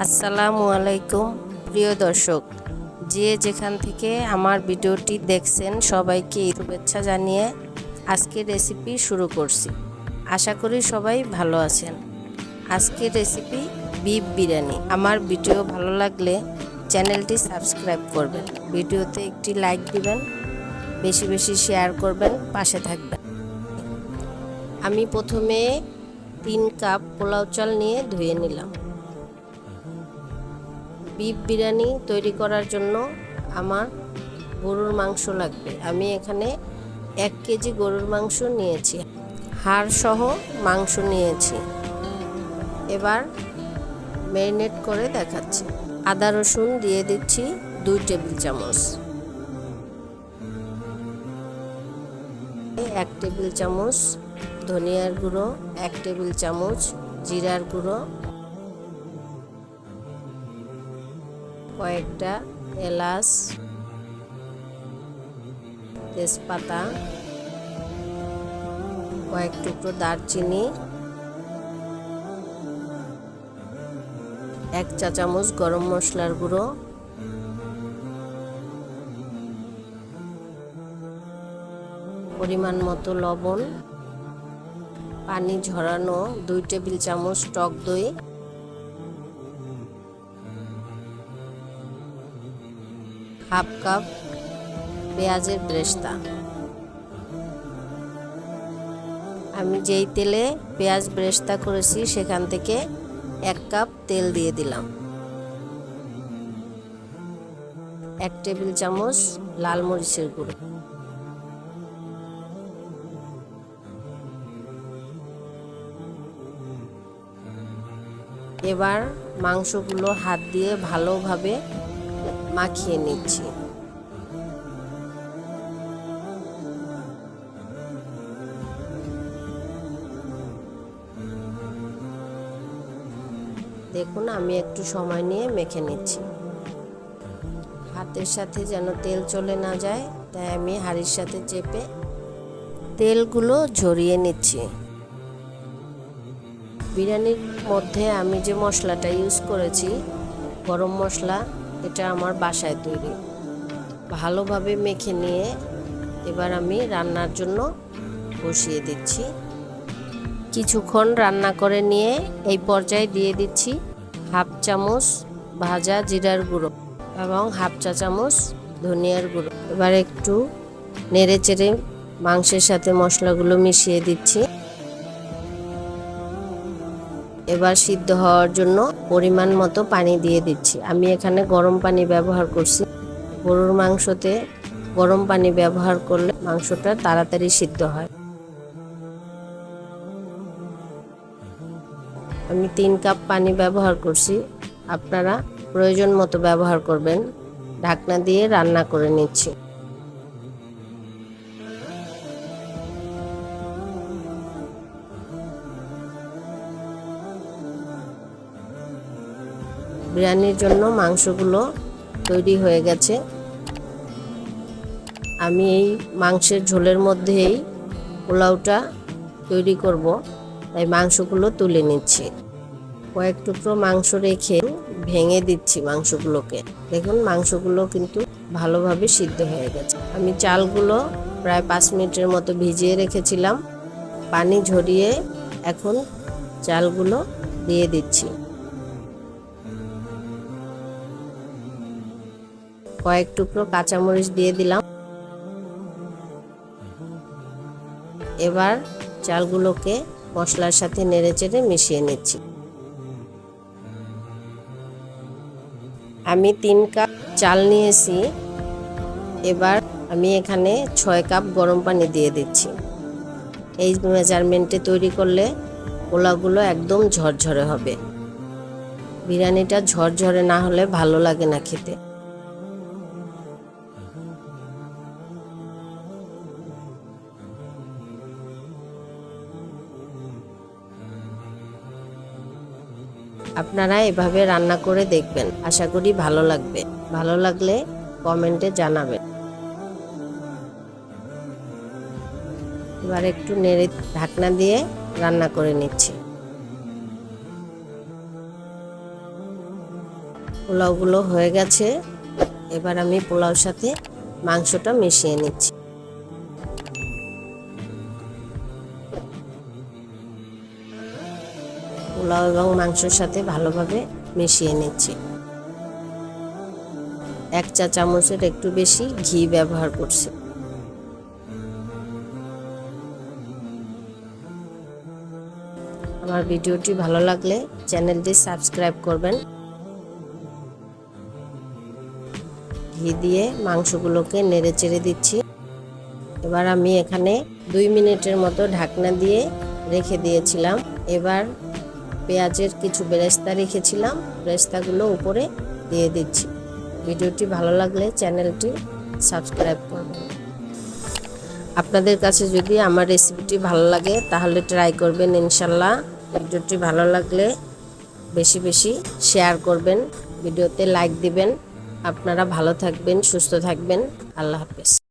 আসসালামু আলাইকুম, প্রিয় দর্শক। যে যেখান থেকে আমার ভিডিওটি দেখছেন, সবাইকে শুভেচ্ছা জানিয়ে আজকের রেসিপি শুরু করছি। আশা করি সবাই ভালো আছেন। আজকের রেসিপি বিফ বিরিয়ানি। আমার ভিডিও ভালো লাগলে চ্যানেলটি সাবস্ক্রাইব করবেন। ভিডিওতে একটি লাইক দিবেন, বেশি বেশি শেয়ার করবেন, পাশে থাকবেন। আমি প্রথমে তিন কাপ পোলাও চাল নিয়ে ধুয়ে নিলাম। বিফ বিরিয়ানি তৈরি করার জন্য আমার গরুর মাংস লাগবে। আমি এখানে এক কেজি গরুর মাংস নিয়েছি। হাড় সহ মাংস নিয়েছি। এবার ম্যারিনেট করে দেখাচ্ছি। আদা রসুন দিয়ে দিচ্ছি দুই টেবিল চামচ। এক টেবিল চামচ ধনিয়ার গুঁড়ো, এক টেবিল চামচ জিরার গুঁড়ো কয়েকটা এলাচ, তেজপাতা, কয়েক টুকরো দারচিনি, এক চা চামচ গরম মশলার গুঁড়ো, পরিমাণ মতো লবণ, পানি ঝরানো দুই টেবিল চামচ টক দই হাফ কাপ পেঁয়াজের ব্রেস্তা। আমি যেই তেলে পেঁয়াজ ব্রেস্তা করেছি, সেখান থেকে এক কাপ তেল দিয়ে দিলাম। এক টেবিল চামচ লাল মরিচের গুঁড়ো। এবার মাংসগুলো হাত দিয়ে ভালোভাবে মাখিয়ে নিচ্ছি। দেখুন, আমি একটু সময় নিয়ে মেখে নিচ্ছি। হাতের সাথে যেন তেল চলে না যায়, তাই আমি হাড়ির সাথে চেপে তেলগুলো ঝরিয়ে নিচ্ছি। বিরিয়ানির মধ্যে আমি যে মশলাটা ইউজ করেছি, গরম মশলা এটা আমার বাসায় তৈরি। ভালোভাবে মেখে নিয়ে এবার আমি রান্নার জন্য বসিয়ে দিচ্ছি। কিছুক্ষণ রান্না করে নিয়ে এই পর্যায়ে দিয়ে দিচ্ছি হাফ চামচ ভাজা জিরার গুঁড়ো এবং হাফ চা চামচ ধনিয়ার গুঁড়ো। এবার একটু নেড়ে চেড়ে মাংসের সাথে মশলাগুলো মিশিয়ে দিচ্ছি। এবার সিদ্ধ হওয়ার জন্য পরিমাণ মতো পানি দিয়ে দিচ্ছি। আমি এখানে গরম পানি ব্যবহার করছি। গরুর মাংসতে গরম পানি ব্যবহার করলে মাংসটা তাড়াতাড়ি সিদ্ধ হয়। আমি তিন কাপ পানি ব্যবহার করছি। আপনারা প্রয়োজন মতো ব্যবহার করবেন। ঢাকনা দিয়ে রান্না করে নিচ্ছি। বিরিয়ানির জন্য মাংসগুলো তৈরি হয়ে গেছে। আমি এই মাংসের ঝোলের মধ্যেই পোলাওটা তৈরি করব, তাই মাংসগুলো তুলে নিচ্ছি। কয়েক টুকরো মাংস রেখে ভেঙে দিচ্ছি মাংসগুলোকে। দেখুন, মাংসগুলো কিন্তু ভালোভাবে সিদ্ধ হয়ে গেছে। আমি চালগুলো প্রায় পাঁচ মিনিটের মতো ভিজিয়ে রেখেছিলাম। পানি ঝরিয়ে এখন চালগুলো দিয়ে দিচ্ছি। কয়েক টুকরো কাঁচামরিচ দিয়ে দিলাম। এবার চালগুলোকে মশলার সাথে নেড়ে চেড়ে মিশিয়ে নিচ্ছি। আমি তিন কাপ চাল নিয়েছি। এবার আমি এখানে ছয় কাপ গরম পানি দিয়ে দিচ্ছি। এই মেজারমেন্টে তৈরি করলে পোলাগুলো একদম ঝরঝরে হবে। বিরিয়ানিটা ঝরঝরে না হলে ভালো লাগে না খেতে। আপনারা এভাবে রান্না করে দেখবেন। আশা করি ভালো লাগবে। ভালো লাগলে কমেন্টে জানাবেন। এবার একটু নেড়ে ঢাকনা দিয়ে রান্না করে নিচ্ছি। পোলাওগুলো হয়ে গেছে। এবার আমি পোলাওর সাথে মাংসটা মিশিয়ে নিচ্ছি। পোলাও এবং মাংসের সাথে ভালোভাবে মিশিয়ে নিচ্ছি। এক চা চামচের একটু বেশি ঘি ব্যবহার করছি। আমার ভিডিওটি ভালো লাগলে চ্যানেলটি সাবস্ক্রাইব করবেন। ঘি দিয়ে মাংসগুলোকে নেড়ে চেড়ে দিচ্ছি। এবার আমি এখানে দুই মিনিটের মতো ঢাকনা দিয়ে রেখে দিয়েছিলাম। এবার পেঁয়াজের কিছু বেরেস্তা রেখেছিলাম, বেরেস্তাগুলো উপরে দিয়ে দিচ্ছি। ভিডিওটি ভালো লাগলে চ্যানেলটি সাবস্ক্রাইব করবেন আপনাদের কাছে যদি আমার রেসিপিটি ভালো লাগে, তাহলে ট্রাই করবেন ইনশাল্লাহ। ভিডিওটি ভালো লাগলে বেশি বেশি শেয়ার করবেন, ভিডিওতে লাইক দিবেন। আপনারা ভালো থাকবেন, সুস্থ থাকবেন। আল্লাহ হাফেজ।